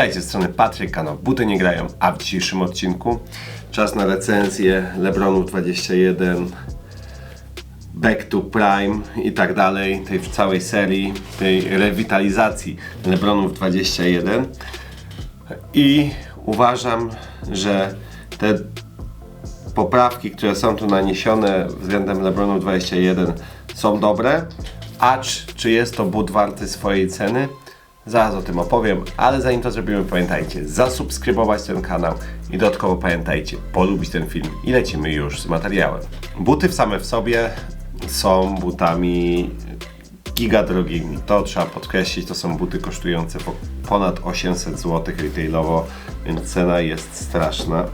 Witajcie z strony Patryk, kanał Buty Nie Grają, a w dzisiejszym odcinku czas na recenzję Lebronów 21, Back to Prime i tak dalej, tej całej serii, tej rewitalizacji Lebronów 21 i uważam, że te poprawki, które są tu naniesione względem LeBronu 21 są dobre, acz czy jest to but warty swojej ceny? Zaraz o tym opowiem, ale zanim to zrobimy, pamiętajcie zasubskrybować ten kanał i dodatkowo pamiętajcie polubić ten film i lecimy już z materiałem. Buty w same w sobie są butami giga drogimi. To trzeba podkreślić, to są buty kosztujące po ponad 800 zł retailowo, więc cena jest straszna.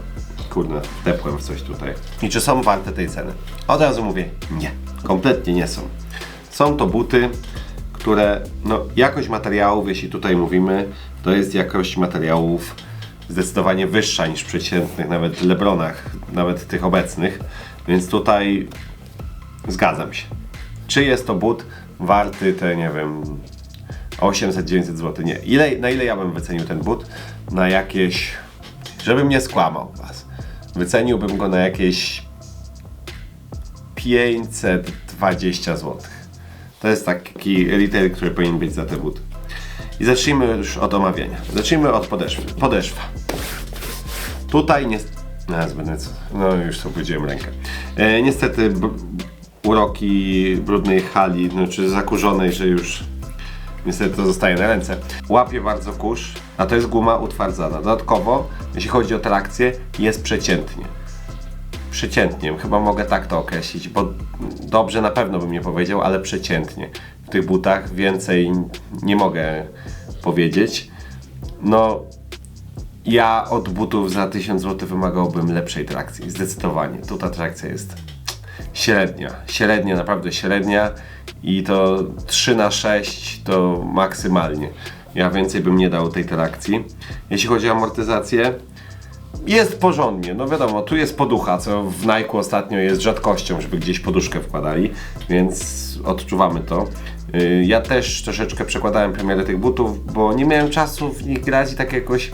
Kurde, wdepłem w coś tutaj. I czy są warte tej ceny? Od razu mówię, nie. Kompletnie nie są. Są to buty, które, no, jakość materiałów, jeśli tutaj mówimy, to jest jakość materiałów zdecydowanie wyższa niż przeciętnych, nawet Lebronach, nawet tych obecnych, więc tutaj zgadzam się. Czy jest to but warty te, nie wiem, 800-900 zł? Nie. Ile, na ile ja bym wycenił ten but? Na jakieś, żebym nie skłamał was, wyceniłbym go na jakieś 520 zł. To jest taki retail, który powinien być za te buty. I zacznijmy już od omawiania. Zacznijmy od podeszwy. Podeszwa. Tutaj nie... No? No już sobie obudziłem rękę. E, niestety uroki brudnej hali, znaczy zakurzonej, że już niestety to zostaje na ręce. Łapie bardzo kurz, a to jest guma utwardzana. Dodatkowo, jeśli chodzi o trakcję, jest przeciętnie przeciętnie, chyba mogę tak to określić, bo dobrze na pewno bym nie powiedział, ale przeciętnie. W tych butach więcej nie mogę powiedzieć. No, ja od butów za 1000 zł wymagałbym lepszej trakcji, zdecydowanie. Tu ta trakcja jest średnia, średnia, naprawdę średnia i to 3 na 6 to maksymalnie. Ja więcej bym nie dał tej trakcji. Jeśli chodzi o amortyzację, jest porządnie, no wiadomo, tu jest poducha, co w Nike ostatnio jest rzadkością, żeby gdzieś poduszkę wkładali, więc odczuwamy to. Yy, Ja też troszeczkę przekładałem premierę tych butów, bo nie miałem czasu w nich grać i tak jakoś...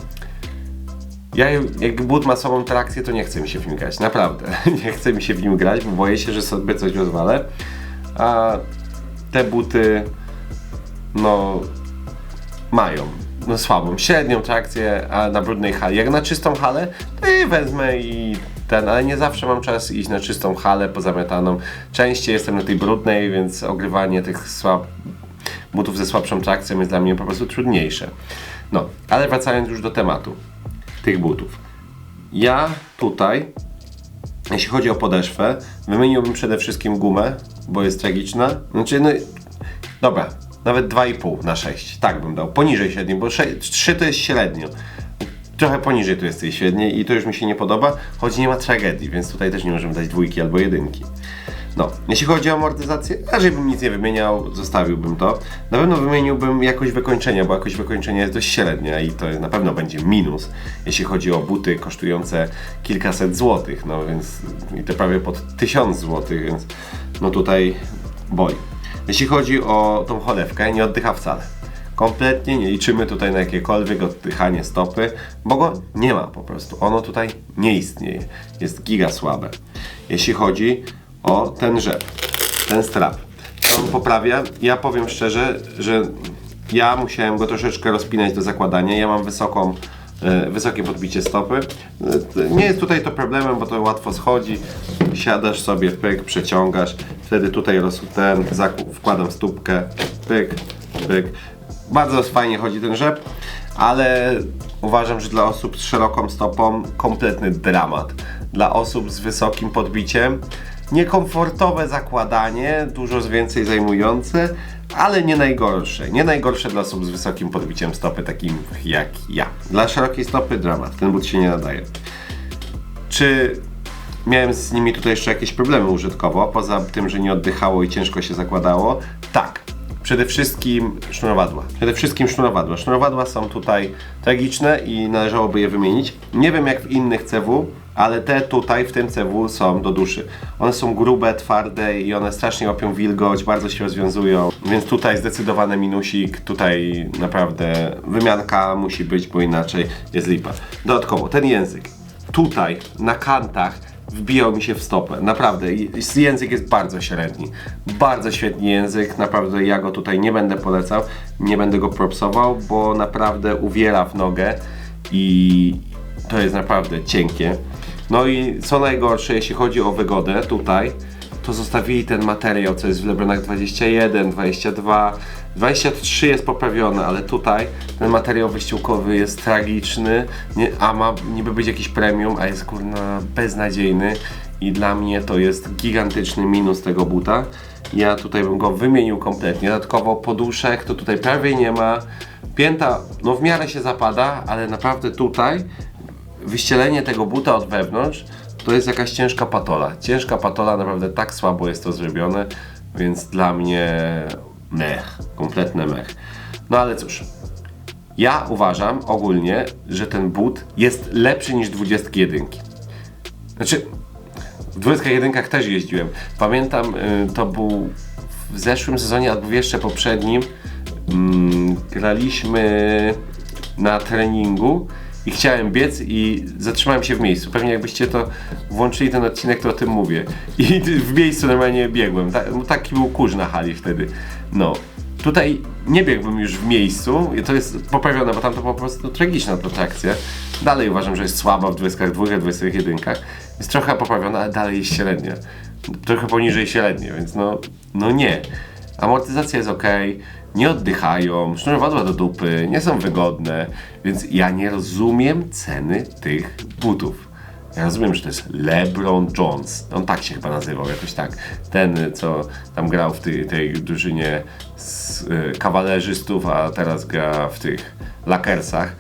Ja jak but ma sobą trakcję, to nie chce mi się w nim grać, naprawdę. Nie chce mi się w nim grać, bo boję się, że sobie coś rozwalę. A te buty, no, mają no słabą, średnią trakcję, a na brudnej hali. Jak na czystą halę, to jej wezmę i ten, ale nie zawsze mam czas iść na czystą halę pozamiataną. Częściej jestem na tej brudnej, więc ogrywanie tych słab... butów ze słabszą trakcją jest dla mnie po prostu trudniejsze. No, ale wracając już do tematu tych butów. Ja tutaj, jeśli chodzi o podeszwę, wymieniłbym przede wszystkim gumę, bo jest tragiczna. Znaczy, no, Dobra, nawet 2,5 na 6. Tak bym dał. Poniżej średniej, bo 3 to jest średnio. Trochę poniżej tu jest tej średniej i to już mi się nie podoba, choć nie ma tragedii, więc tutaj też nie możemy dać dwójki albo jedynki. No, jeśli chodzi o amortyzację, raczej bym nic nie wymieniał, zostawiłbym to. Na pewno wymieniłbym jakość wykończenia, bo jakość wykończenia jest dość średnia i to na pewno będzie minus, jeśli chodzi o buty kosztujące kilkaset złotych, no więc i to prawie pod tysiąc złotych, więc no tutaj boli. Jeśli chodzi o tą cholewkę, nie oddycha wcale. Kompletnie nie liczymy tutaj na jakiekolwiek oddychanie stopy, bo go nie ma po prostu. Ono tutaj nie istnieje. Jest giga słabe. Jeśli chodzi o ten rzep, ten strap, to on poprawia. Ja powiem szczerze, że ja musiałem go troszeczkę rozpinać do zakładania. Ja mam wysoką wysokie podbicie stopy. E, Nie jest tutaj to problemem, bo to łatwo schodzi. Siadasz sobie, pyk, przeciągasz. Wtedy tutaj ten zakup, wkładam stópkę, pyk, pyk. Bardzo fajnie chodzi ten rzep, ale uważam, że dla osób z szeroką stopą kompletny dramat. Dla osób z wysokim podbiciem niekomfortowe zakładanie, dużo więcej zajmujące, ale nie najgorsze. Nie najgorsze dla osób z wysokim podbiciem stopy, takim jak ja. Dla szerokiej stopy dramat. Ten but się nie nadaje. Czy miałem z nimi tutaj jeszcze jakieś problemy użytkowo, poza tym, że nie oddychało i ciężko się zakładało? Tak. Przede wszystkim sznurowadła. Przede wszystkim sznurowadła. Sznurowadła są tutaj tragiczne i należałoby je wymienić. Nie wiem jak w innych CW, ale te tutaj w tym CW są do duszy. One są grube, twarde i one strasznie łapią wilgoć, bardzo się rozwiązują, więc tutaj zdecydowany minusik, tutaj naprawdę wymianka musi być, bo inaczej jest lipa. Dodatkowo ten język, tutaj na kantach wbijał mi się w stopę. Naprawdę, język jest bardzo średni. Bardzo świetny język, naprawdę ja go tutaj nie będę polecał, nie będę go propsował, bo naprawdę uwiera w nogę i to jest naprawdę cienkie. No i co najgorsze, jeśli chodzi o wygodę tutaj, to zostawili ten materiał, co jest w Lebronach 21, 22, 23 jest poprawiony, ale tutaj ten materiał wyściółkowy jest tragiczny, nie, a ma niby być jakiś premium, a jest kurna beznadziejny i dla mnie to jest gigantyczny minus tego buta. Ja tutaj bym go wymienił kompletnie. Dodatkowo poduszek to tutaj prawie nie ma. Pięta, no w miarę się zapada, ale naprawdę tutaj wyścielenie tego buta od wewnątrz to jest jakaś ciężka patola. Ciężka patola, naprawdę tak słabo jest to zrobione, więc dla mnie mech, kompletny mech. No ale cóż, ja uważam ogólnie, że ten but jest lepszy niż 21. Znaczy, w 21 też jeździłem. Pamiętam, y, to był w zeszłym sezonie albo jeszcze poprzednim. Mm, graliśmy na treningu i chciałem biec i zatrzymałem się w miejscu. Pewnie jakbyście to włączyli ten odcinek, to o tym mówię. I w miejscu normalnie biegłem. Ta, taki był kurz na hali wtedy. No. Tutaj nie biegłbym już w miejscu i to jest poprawione, bo tam to po prostu tragiczna to trakcja. Dalej uważam, że jest słaba w 22, 21. Jest trochę poprawiona, ale dalej jest średnia. Trochę poniżej średniej, więc no, no nie. Amortyzacja jest ok, nie oddychają, sznurowadła do dupy, nie są wygodne, więc ja nie rozumiem ceny tych butów. Ja rozumiem, że to jest LeBron Jones. On tak się chyba nazywał, jakoś tak. Ten, co tam grał w tej, tej drużynie z y, kawalerzystów, a teraz gra w tych Lakersach.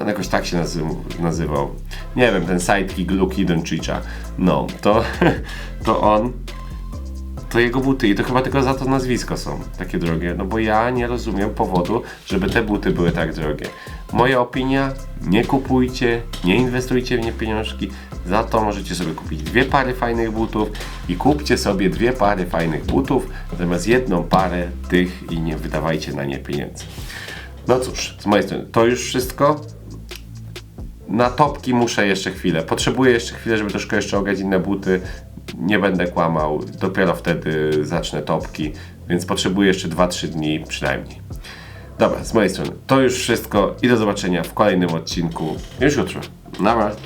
On jakoś tak się nazy nazywał. Nie wiem, ten sidekick Luki Doncicza. No, to, to on to jego buty i to chyba tylko za to nazwisko są takie drogie, no bo ja nie rozumiem powodu, żeby te buty były tak drogie. Moja opinia, nie kupujcie, nie inwestujcie w nie pieniążki, za to możecie sobie kupić dwie pary fajnych butów i kupcie sobie dwie pary fajnych butów, zamiast jedną parę tych i nie wydawajcie na nie pieniędzy. No cóż, z mojej strony to już wszystko na topki muszę jeszcze chwilę. Potrzebuję jeszcze chwilę, żeby troszkę jeszcze ograć inne buty. Nie będę kłamał, dopiero wtedy zacznę topki, więc potrzebuję jeszcze 2-3 dni przynajmniej. Dobra, z mojej strony to już wszystko i do zobaczenia w kolejnym odcinku już jutro. Na razie.